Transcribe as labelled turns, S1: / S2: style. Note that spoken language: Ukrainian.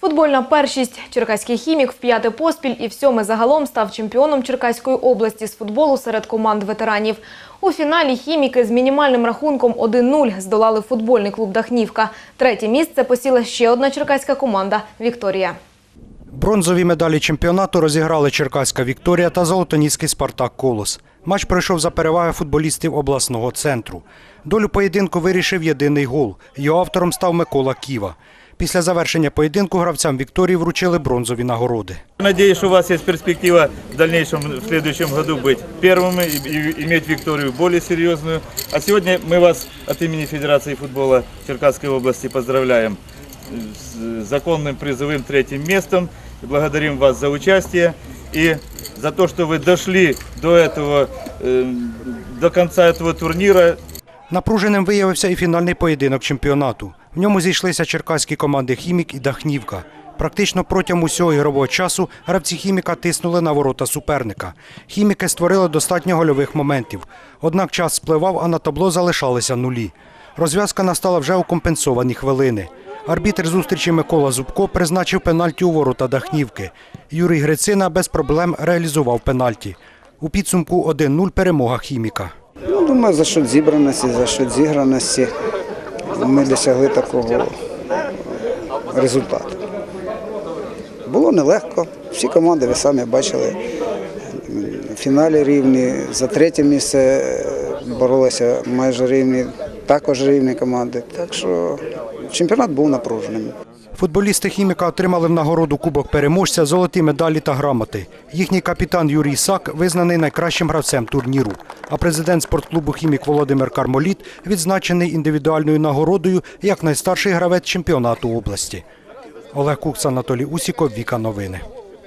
S1: Футбольна першість. Черкаський хімік в п'яте поспіль і в сьоме загалом став чемпіоном Черкаської області з футболу серед команд ветеранів. У фіналі хіміки з мінімальним рахунком 1-0 здолали футбольний клуб Дахнівка. Третє місце посіла ще одна черкаська команда Вікторія.
S2: Бронзові медалі чемпіонату розіграли Черкаська Вікторія та Золотоніський Спартак Колос. Матч пройшов за переваги футболістів обласного центру. Долю поєдинку вирішив єдиний гол. Його автором став Микола Ківа. Після завершення поєдинку гравцям Вікторії вручили бронзові нагороди.
S3: Надеюсь, что у вас есть перспектива в дальнейшем, в следующем году быть первыми и, и иметь Викторию более серьезную. А сегодня мы вас от имени Федерации футбола Черкасской области поздравляем с законным призовым третьим местом. И Благодарим вас за участие и за то, что вы дошли до этого, э, до конца этого турнира
S2: Напруженим виявився і фінальний поєдинок чемпіонату. В ньому зійшлися черкаські команди Хімік і Дахнівка. Практично протягом усього ігрового часу гравці хіміка тиснули на ворота суперника. Хіміки створили достатньо гольових моментів. Однак час спливав, а на табло залишалися нулі. Розв'язка настала вже у компенсовані хвилини. Арбітр зустрічі Микола Зубко призначив пенальті у ворота Дахнівки. Юрій Грицина без проблем реалізував пенальті. У підсумку 1-0 перемога хіміка.
S4: Ну, думаю, за счет зібраності, за счет зіграності ми досягли такого результату. Було нелегко. Всі команди, ви самі бачили, в фіналі рівні. За третє місце боролися майже рівні, також рівні команди. Так що чемпіонат був напруженим.
S2: Футболісти хіміка отримали в нагороду Кубок переможця, золоті медалі та грамоти. Їхній капітан Юрій Сак визнаний найкращим гравцем турніру. А президент спортклубу Хімік Володимир Кармоліт відзначений індивідуальною нагородою як найстарший гравець чемпіонату області. Олег Кукс, Анатолій Усіков, Віка Новини.